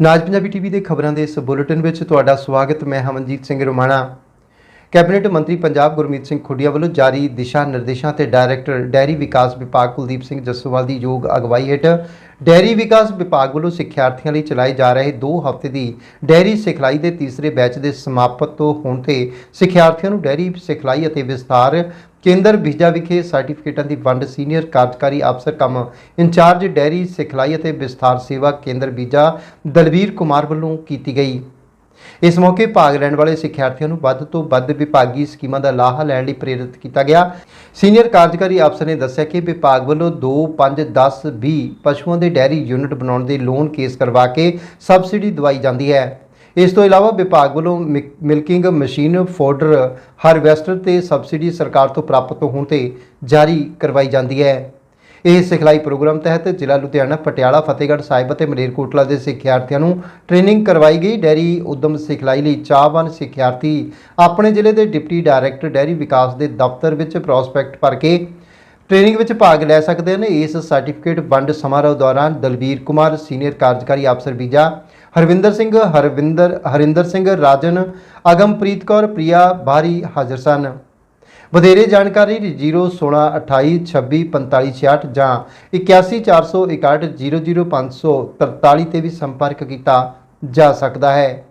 ਨਾਜ Punjabi TV ਦੇ ਖਬਰਾਂ ਦੇ ਇਸ ਬੁਲੇਟਿਨ ਵਿੱਚ ਤੁਹਾਡਾ ਸਵਾਗਤ, ਮੈਂ ਹਮਨਜੀਤ ਸਿੰਘ ਰੋਮਾਣਾ। ਕੈਬਨਿਟ ਮੰਤਰੀ ਪੰਜਾਬ ਗੁਰਮੀਤ ਸਿੰਘ ਖੁੱਡੀਆ ਵੱਲੋਂ ਜਾਰੀ ਦਿਸ਼ਾ ਨਿਰਦੇਸ਼ਾਂ ਤੇ ਡਾਇਰੈਕਟਰ ਡੈਰੀ ਵਿਕਾਸ ਵਿਭਾਗ ਕੁਲਦੀਪ ਸਿੰਘ ਜੱਸੋਵਾਲ ਦੀ ਯੋਗ ਅਗਵਾਈ ਹੇਠ ਡੈਰੀ ਵਿਕਾਸ ਵਿਭਾਗ ਵੱਲੋਂ ਸਿੱਖਿਆਰਥੀਆਂ ਲਈ ਚਲਾਏ ਜਾ ਰਹੇ 2 ਹਫ਼ਤੇ ਦੀ ਡੈਰੀ ਸਿਖਲਾਈ ਦੇ ਤੀਸਰੇ ਬੈਚ ਦੇ ਸਮਾਪਤ ਤੋਂ ਹੋਣ ਤੇ ਸਿੱਖਿਆਰਥੀਆਂ ਨੂੰ ਡੈਰੀ ਸਿਖਲਾਈ ਅਤੇ ਵਿਸਥਾਰ ਕੇਂਦਰ ਬੀਜਾ ਵਿਖੇ ਸਰਟੀਫਿਕੇਟਾਂ ਦੀ ਵੰਡ ਸੀਨੀਅਰ ਕਾਰਜਕਾਰੀ ਅਫਸਰ ਕਮ ਇੰਚਾਰਜ ਡੈਰੀ ਸਿਖਲਾਈ ਅਤੇ ਵਿਸਥਾਰ ਸੇਵਾ ਕੇਂਦਰ ਬੀਜਾ ਦਲਵੀਰ ਕੁਮਾਰ ਵੱਲੋਂ ਕੀਤੀ ਗਈ। ਇਸ ਮੌਕੇ ਭਾਗ ਲੈਣ ਵਾਲੇ ਸਿੱਖਿਆਰਥੀਆਂ ਨੂੰ ਵੱਧ ਤੋਂ ਵੱਧ ਵਿਭਾਗੀ ਸਕੀਮਾਂ ਦਾ ਲਾਹਾ ਲੈਣ ਲਈ ਪ੍ਰੇਰਿਤ ਕੀਤਾ ਗਿਆ। ਸੀਨੀਅਰ ਕਾਰਜਕਾਰੀ ਅਫਸਰ ਨੇ ਦੱਸਿਆ ਕਿ ਵਿਭਾਗ ਵੱਲੋਂ 2 5 10 20 ਪਸ਼ੂਆਂ ਦੇ ਡੈਰੀ ਯੂਨਿਟ ਬਣਾਉਣ ਦੇ ਲੋਨ ਕੇਸ ਕਰਵਾ ਕੇ ਸਬਸਿਡੀ ਦਵਾਈ ਜਾਂਦੀ ਹੈ। ਇਸ ਤੋਂ ਇਲਾਵਾ ਵਿਭਾਗ ਵੱਲੋਂ ਮਿਕ- ਮਿਲਕਿੰਗ ਮਸ਼ੀਨ ਫੋਡਰ ਹਾਰਵੈਸਟਰ ਤੇ ਸਬਸਿਡੀ ਸਰਕਾਰ ਤੋਂ ਪ੍ਰਾਪਤ ਹੋਣ ਤੇ ਜਾਰੀ ਕਰਵਾਈ ਜਾਂਦੀ ਹੈ। ਇਹ ਸਿਖਲਾਈ ਪ੍ਰੋਗਰਾਮ ਤਹਿਤ ਜ਼ਿਲ੍ਹਾ ਲੁਧਿਆਣਾ, ਪਟਿਆਲਾ, ਫਤਿਹਗੜ੍ਹ ਸਾਹਿਬ ਅਤੇ ਮਲੇਰਕੋਟਲਾ ਦੇ ਸਿੱਖਿਆਰਥੀਆਂ ਨੂੰ ਟ੍ਰੇਨਿੰਗ ਕਰਵਾਈ ਗਈ। ਡੈਰੀ ਉਦਮ ਸਿਖਲਾਈ ਲਈ ਚਾਹਵਾਨ ਸਿੱਖਿਆਰਥੀ ਆਪਣੇ ਜ਼ਿਲ੍ਹੇ ਦੇ ਡਿਪਟੀ ਡਾਇਰੈਕਟਰ ਡੈਰੀ ਵਿਕਾਸ ਦੇ ਦਫ਼ਤਰ ਵਿੱਚ ਪ੍ਰੋਸਪੈਕਟ ਭਰ ਕੇ ਟ੍ਰੇਨਿੰਗ ਵਿੱਚ ਭਾਗ ਲੈ ਸਕਦੇ ਹਨ ਇਸ ਸਰਟੀਫਿਕੇਟ ਵੰਡ ਸਮਾਰੋਹ ਦੌਰਾਨ ਦਲਵੀਰ ਕੁਮਾਰ, ਸੀਨੀਅਰ ਕਾਰਜਕਾਰੀ ਅਫਸਰ ਬੀਜਾ ਹਰਵਿੰਦਰ ਸਿੰਘ, ਹਰਵਿੰਦਰ, ਹਰਿੰਦਰ ਸਿੰਘ, ਰਾਜਨ, ਅਗਮਪ੍ਰੀਤ ਕੌਰ, ਪ੍ਰਿਆ ਬਾਰੀ ਹਾਜ਼ਰ ਸਨ। ਵਧੇਰੇ ਜਾਣਕਾਰੀ 01628264566 ਜਾਂ 8140100543 ਤੇ ਵੀ ਸੰਪਰਕ ਕੀਤਾ ਜਾ ਸਕਦਾ ਹੈ।